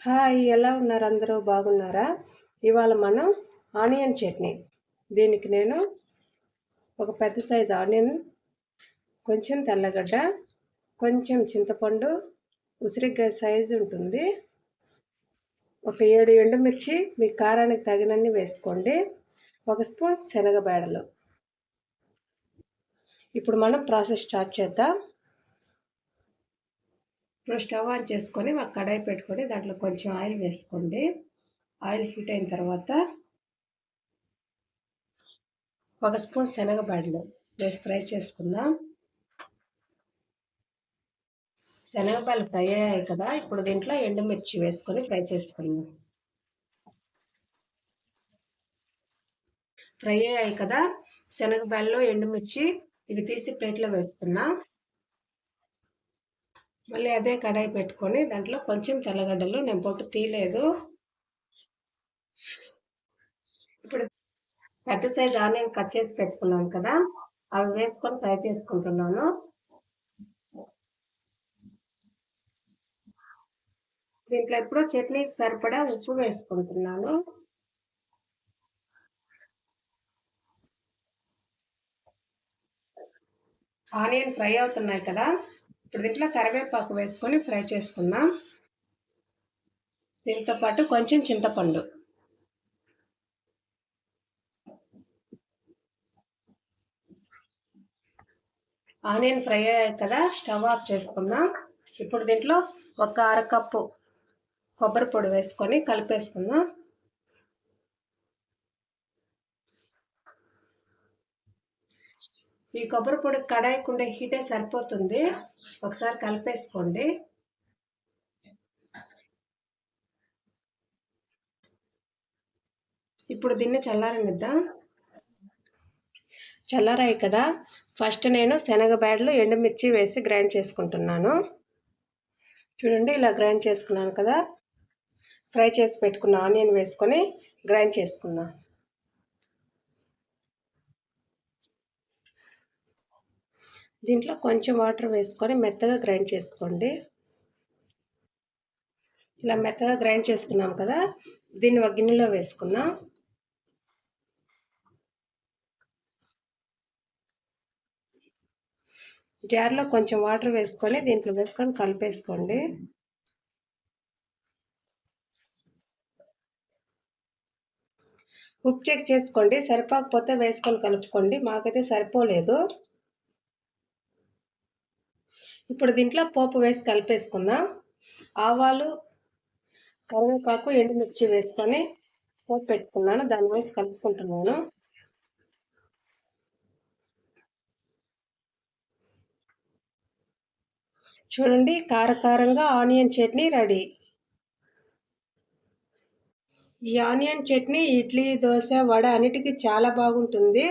Hi ఎలా ఉన్నారు? అందరూ బాగున్నారా? ఇవాళ మనం ఆనియన్ చట్నీ. దీనికి నేను ఒక పెద్ద సైజు ఆనియన్ కొంచెం తెల్లగడ్డ కొంచెం చింతపండు ఉసిరికాయ సైజు ఉంటుంది. ఒక ఏడు ఎండుమిర్చి మీ కారానికి తగినన్ని వేసుకోండి. ఒక స్పూన్ శనగబేడలు ఇప్పుడు మనం ప్రాసెస్ స్టార్ట్ చేద్దాం. ఇప్పుడు స్టవ్ ఆన్ చేసుకొని ఒక కడాయి పెట్టుకొని దాంట్లో కొంచెం ఆయిల్ వేసుకోండి. ఆయిల్ హీట్ అయిన తర్వాత ఒక స్పూన్ శనగపండు వేసి ఫ్రై చేసుకుందాం. శనగపాలు ఫ్రై అయ్యాయి కదా ఇప్పుడు దీంట్లో ఎండుమిర్చి వేసుకొని ఫ్రై చేసుకుందాం. ఫ్రై అయ్యాయి కదా శనగపాలలో ఎండుమిర్చి ఇవి తీసి ప్లేట్లో వేసుకున్నాం మళ్ళీ అదే కడాయి పెట్టుకొని దాంట్లో కొంచెం తెల్లగడ్డలు నేను పొట్టు తీయలేదు. ఇప్పుడు పెద్ద సైజ్ ఆనియన్ కట్ చేసి పెట్టుకున్నాను కదా అవి వేసుకొని ఫ్రై చేసుకుంటున్నాను. దీంట్లో ఇప్పుడు చట్నీకి సరిపడా ఉప్పు వేసుకుంటున్నాను. ఆనియన్ ఫ్రై అవుతున్నాయి కదా ఇప్పుడు దీంట్లో కరివేపాకు వేసుకొని ఫ్రై చేసుకుందాం. దీంతో పాటు కొంచెం చింతపండు. ఆనియన్ ఫ్రై అయ్యాయి కదా స్టవ్ ఆఫ్ చేసుకుందాం. ఇప్పుడు దీంట్లో ఒక అరకప్పు కొబ్బరి పొడి వేసుకొని కలిపేసుకుందాం. ఈ కొబ్బరి పొడి కడాయికుండే హీటే సరిపోతుంది. ఒకసారి కలిపేసుకోండి. ఇప్పుడు దీన్ని చల్లారనిద్దాం? చల్లారాయి కదా. ఫస్ట్ నేను శనగ బ్యాడ్లు ఎండుమిర్చి వేసి గ్రైండ్ చేసుకుంటున్నాను. చూడండి ఇలా గ్రైండ్ చేసుకున్నాను కదా. ఫ్రై చేసి పెట్టుకున్న ఆనియన్ వేసుకొని గ్రైండ్ చేసుకుందాం. దీంట్లో కొంచెం వాటర్ వేసుకొని మెత్తగా గ్రైండ్ చేసుకోండి. ఇలా మెత్తగా గ్రైండ్ చేసుకున్నాం కదా దీన్ని ఒక గిన్నెలో వేసుకుందాం. జార్లో కొంచెం వాటర్ వేసుకొని దీంట్లో వేసుకొని కలిపేసుకోండి. ఉప్పు చెక్ చేసుకోండి సరిపోకపోతే వేసుకొని కలుపుకోండి. మాకైతే సరిపోలేదు. ఇప్పుడు దీంట్లో పోపు వేసి కలిపేసుకుందాం. ఆవాలు కరివేపాకు ఎండుమిర్చి వేసుకొని పోపు పెట్టుకున్నాను. దాన్ని వేసి కలుపుకుంటున్నాను. చూడండి కారకారంగా ఆనియన్ చట్నీ రెడీ. ఈ ఆనియన్ చట్నీ ఇడ్లీ దోశ వడ అన్నిటికీ చాలా బాగుంటుంది.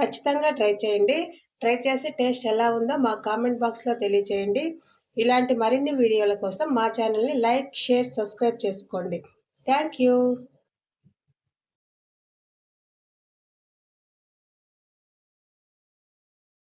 ఖచ్చితంగా ట్రై చేయండి. ట్రై చేసి టేస్ట్ ఎలా ఉందో మా కామెంట్ బాక్స్లో తెలియచేయండి. ఇలాంటి మరిన్ని వీడియోల కోసం మా ఛానల్ని లైక్ షేర్ సబ్స్క్రైబ్ చేసుకోండి. Thank you